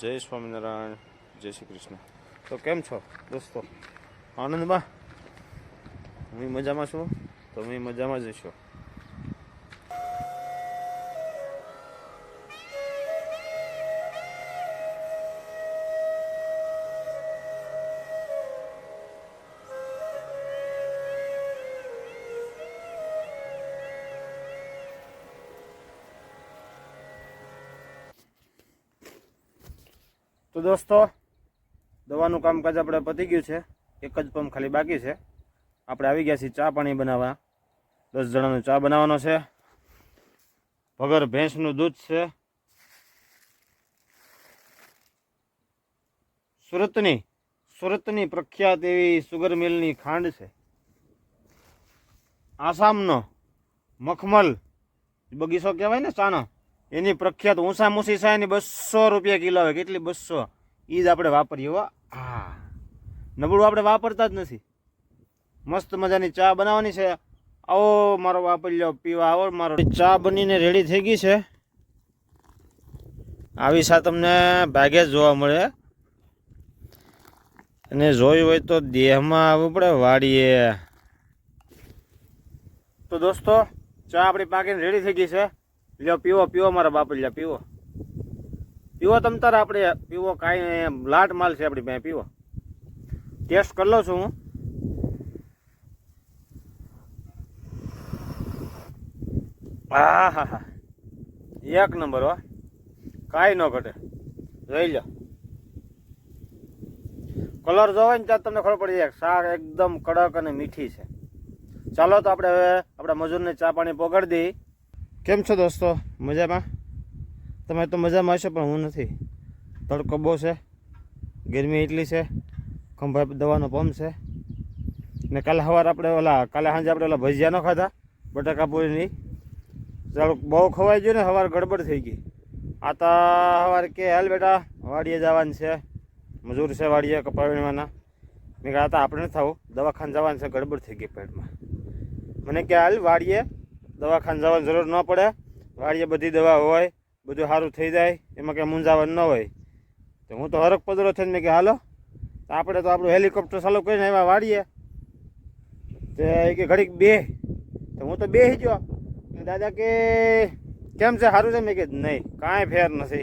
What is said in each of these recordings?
જય સ્વામિનારાયણ, જય શ્રી કૃષ્ણ. તો કેમ છો દોસ્તો? આનંદમાં? હું મજામાં છું. તમે મજામાં જ છો તો દોસ્તો, દવાનું કામકાજ આપણે પતી ગયું છે. એક જ પંપ ખાલી બાકી છે. આપણે આવી ગયા છીએ ચા પાણી બનાવવા. દસ જણાનો ચા બનાવવાનો છે. વગર ભેંસનું દૂધ છે. સુરતની સુરતની પ્રખ્યાત એવી સુગર મિલની ખાંડ છે. આસામનો મખમલ, બગીચો કહેવાય ને ચાનો. એની પ્રખ્યાત ઊંસા મૂસી એની બસો રૂપિયા કિલો આવે કેટલી બસો? એ જ આપણે વાપરીએ હો. હા. નબળું આપણે વાપરતા જ નથી. મસ્ત મજાની ચા બનાવવાની છે. આવો મારો વાપરી લો પીવા આવો મારો. ચા બનીને રેડી થઈ ગઈ છે. આવી સા તમને ભાગે જ જોવા મળે. અને જોઈ હોય તો દેહમાં આવવું પડે વાડીએ. તો દોસ્તો ચા આપણી પાકીને રેડી થઈ ગઈ છે. લ્યો, પીવો પીવો મારા બાપ, લ્યો, પીવો. પીવો તમ તાર આપણે, પીવો કાંઈ લાટ માલ છે આપણી પાસે, પીવો. ટેસ્ટ કરી લઉં છું હું. હા હા હા એક નંબર હો. કાંઈ ન ઘટે. જોઈ લો કલર જોવે ને ત્યાં તમને ખબર પડી જાય શાક એકદમ કડક અને મીઠી છે. ચાલો તો આપણે હવે આપણા મજૂરને ચા પાણી પગડી દઈએ. કેમ છો દોસ્તો? મજામાં? તમે તો મજામાં હશો, પણ હું નથી. તડકો બહુ છે. ગરમી એટલી છે. ખંભા દવાનો પંપ છે. ને કાલે સવારે આપણે ઓલા, કાલે સાંજે આપણે ઓલા ભજીયા ન ખાધા બટાકાપુરીની ચાલો, બહુ ખવાઈ ગયું ને, સવારે ગડબડ થઈ ગઈ. આ તો સવારે કે, હાલ બેટા, વાડીએ જવાનું છે. મજૂર છે વાડીએ કપા વીણવાના મેં કહ્યા હતા આપણે થવું દવાખાને જવાનું છે. ગડબડ થઈ ગઈ પેટમાં. મને કે, હાલ વાડીએ દવાખાને જવાની જરૂર ન પડે. વાડીએ બધી દવા હોય, બધું સારું થઈ જાય, એમાં કંઈ મૂંઝાવન ન હોય. તો હું તો હરક પદરો થઈને મેં કે, હાલો આપણે તો આપણું હેલિકોપ્ટર ચાલુ કરીને આવ્યા વાડીએ. તે કે, ઘડીક બે. તો હું તો બે ગયો. દાદા કે, કેમ છે? સારું છે? મેં કે, નહીં, કાંઈ ફેર નથી.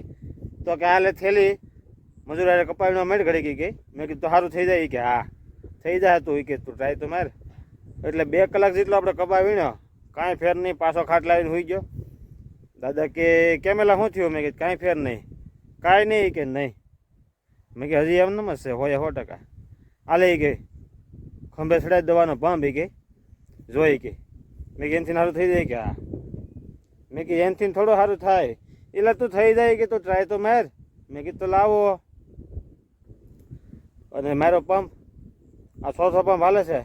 તો કે, હાલે, થેલી. મજૂરારે કપાવીને મેળ ઘડી ગઈ મેં કીધું, તો સારું થઈ જાય. કે, હા, થઈ જાય તું. કે, તું ટ્રાય તો માર. એટલે બે કલાક જેટલો આપણે કપાવીને કાંઈ ફેર નહીં, પાછો ખાટ લાવીને હોઈ ગયો. દાદા કે કેમેલા શું થયું? મેં કીધું, કાંઈ ફેર નહીં. કાંઈ નહીં? કે, નહીં. મેં કે હજી એમ નમ જ હોય સો ટકા. આ લઈ કે, ખંભે ચડાવી દવાનો પંપ ઈ કે, જોઈ કે, મેં કે એનથી સારું થઈ જાય કે હા મેં કે એનથી થોડું સારું થાય. એટલે તું થઈ જાય કે તું ટ્રાય તો માર. મેં કીધું, તો લાવો. અને મારો પંપ, આ સો સો પંપ હાલે છે,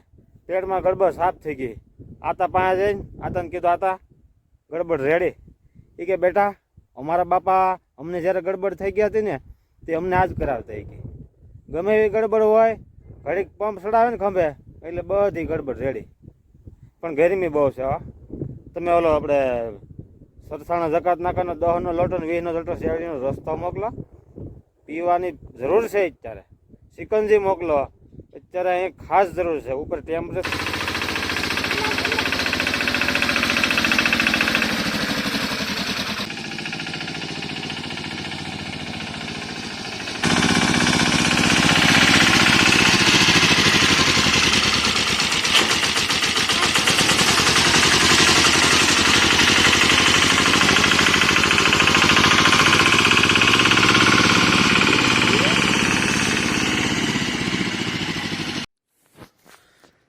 પેટમાં ગડબડ સાફ થઈ ગઈ. આતા પાસે જઈને આતાને કીધું, આતા, ગડબડ રેડી. એ કે, બેટા, અમારા બાપા અમને જ્યારે ગડબડ થઈ ગઈ હતી ને, તે અમને આજ કરાવતા એ કે, ગમે એવી ગડબડ હોય, ઘડીક પંપ ચડાવે ને ખંભે, એટલે બધી ગડબડ રેડી. પણ ગરમી બહુ છે, હા. તમે ઓલો આપણે સરસાણા જકાત નાકાનો દહનો લોટો ને વીસનો લોટો શેરડીનો રસ્તો મોકલો. પીવાની જરૂર છે અત્યારે. સિકંજી મોકલો. અત્યારે અહીં ખાસ જરૂર છે. ઉપર ટેમ્પરેચર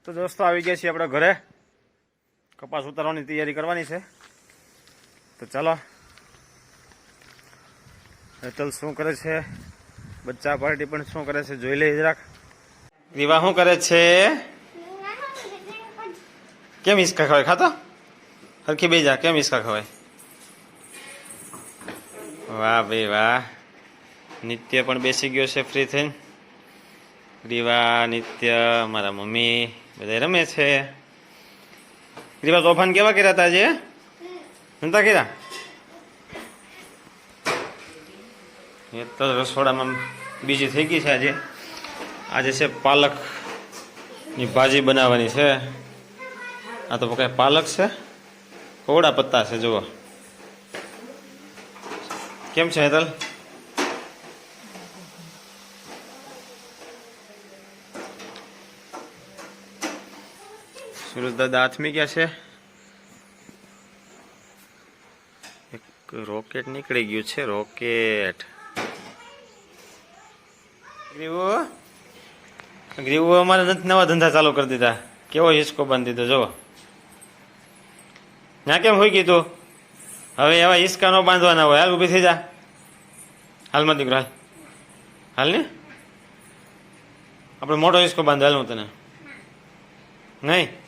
તો દોસ્તો, આવી ગયા છીએ આપણે ઘરે. કપાસ ઉતારવાની તૈયારી કરવાની છે. તો ચાલો. હેતલ શું કરે છે? બચ્ચા પાર્ટી પણ શું કરે છે? જોઈ લઈએ જરાક વિવાહ શું કરે છે? કેમ હિસકા ખવાય? ખાતો? હરખી બે જા. કેમ હિસકા ખવાય? વાહ ભાઈ વાહ. નિત્ય પણ બેસી ગયો છે ફ્રી થઈને. રીવા નિત્ય, મારા મમ્મી. બધા રમે છે. રીવા તોફાન કેવા કર્યા હતા આજે? નતા કર્યા? એ તો રસોડામાં બીજી થઈ ગઈ છે આજે. આજે છે પાલકની ભાજી બનાવવાની છે. આ તો કઈ પાલક છે. કોવડા પત્તા છે, જુઓ. કેમ છે હેતલ? સુરજ દાદા હાથમી ગયા છે. એક રોકેટ નીકળી ગયું છે, રોકેટ. ગ્રીવો? ગ્રીવો અમારે નવા ધંધા ચાલુ કરી દીધા. કેવો હિસકો બાંધી દીધો જો ના કેમ ગયું તું? હવે એવા હિસકા ન બાંધવાના હોય. હાલ ઊભી થઈ જા. હાલમાં દીકરો, હાલ. હાલ ને? આપણે મોટો હિસકો બાંધો, હાલ હું તને. નહીં?